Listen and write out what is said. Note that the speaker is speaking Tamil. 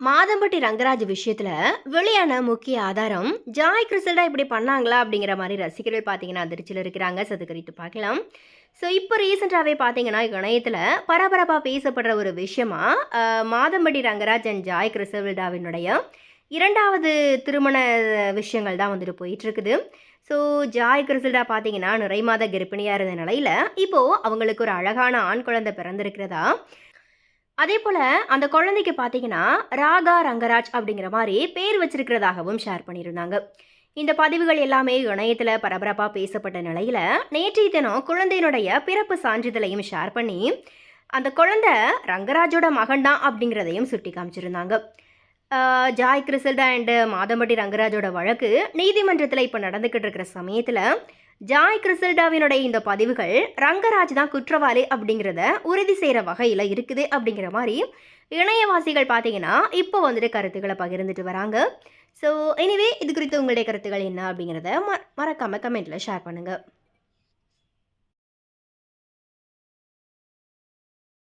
மாதம்பட்டி ரங்கராஜ் விஷயத்துல வெளியான முக்கிய ஆதாரம் ஜாய் கிறிஸ்டல்டா இப்படி பண்ணாங்களா அப்படிங்கிற மாதிரி ரசிகர்கள் பார்த்தீங்கன்னா அதிர்ச்சியில் இருக்கிறாங்க. சதுக்கரித்து பார்க்கலாம். ஸோ இப்போ ரீசெண்டாகவே பார்த்தீங்கன்னா இணையத்தில் பரபரப்பாக பேசப்படுற ஒரு விஷயமா மாதம்பட்டி ரங்கராஜ் அண்ட் ஜாய் கிறிஸ்டல்டாவினுடைய இரண்டாவது திருமண விஷயங்கள் தான் வந்துட்டு போயிட்டு இருக்குது ஸோ ஜாய் கிறிஸ்டல்டா பார்த்தீங்கன்னா நிறை மாத கர்ப்பிணியாக இருந்த நிலையில் இப்போது அவங்களுக்கு ஒரு அழகான ஆண் குழந்தை பிறந்திருக்கிறதா அதே போல் அந்த குழந்தைக்கு பார்த்தீங்கன்னா ராகா ரங்கராஜ் அப்படிங்கிற மாதிரி பேர் வச்சிருக்கிறதாகவும் ஷேர் பண்ணியிருந்தாங்க. இந்த பதிவுகள் எல்லாமே இணையத்தில் பரபரப்பாக பேசப்பட்ட நிலையில் நேற்றைய தினம் குழந்தையினுடைய பிறப்பு சான்றிதழையும் ஷேர் பண்ணி அந்த குழந்தை ரங்கராஜோட மகன் தான் அப்படிங்கிறதையும் சுட்டி காமிச்சிருந்தாங்க. ஜாய் கிறிசல்டா அண்டு மாதம்பட்டி ரங்கராஜோட வழக்கு நீதிமன்றத்தில் இப்போ நடந்துக்கிட்டு இருக்கிற சமயத்தில் ஜாய் கிறிசல்டாவினுடைய இந்த பதிவுகள் ரங்கராஜ் தான் குற்றவாளி அப்படிங்கிறத உறுதி செய்கிற வகையில் இருக்குது அப்படிங்கிற மாதிரி இணையவாசிகள் பார்த்தீங்கன்னா இப்போ வந்துட்டு கருத்துக்களை பகிர்ந்துட்டு வராங்க. ஸோ எனிவே இது குறித்து உங்களுடைய கருத்துக்கள் என்ன அப்படிங்கிறத ம மறக்காமல் கமெண்ட்டில் ஷேர் பண்ணுங்கள்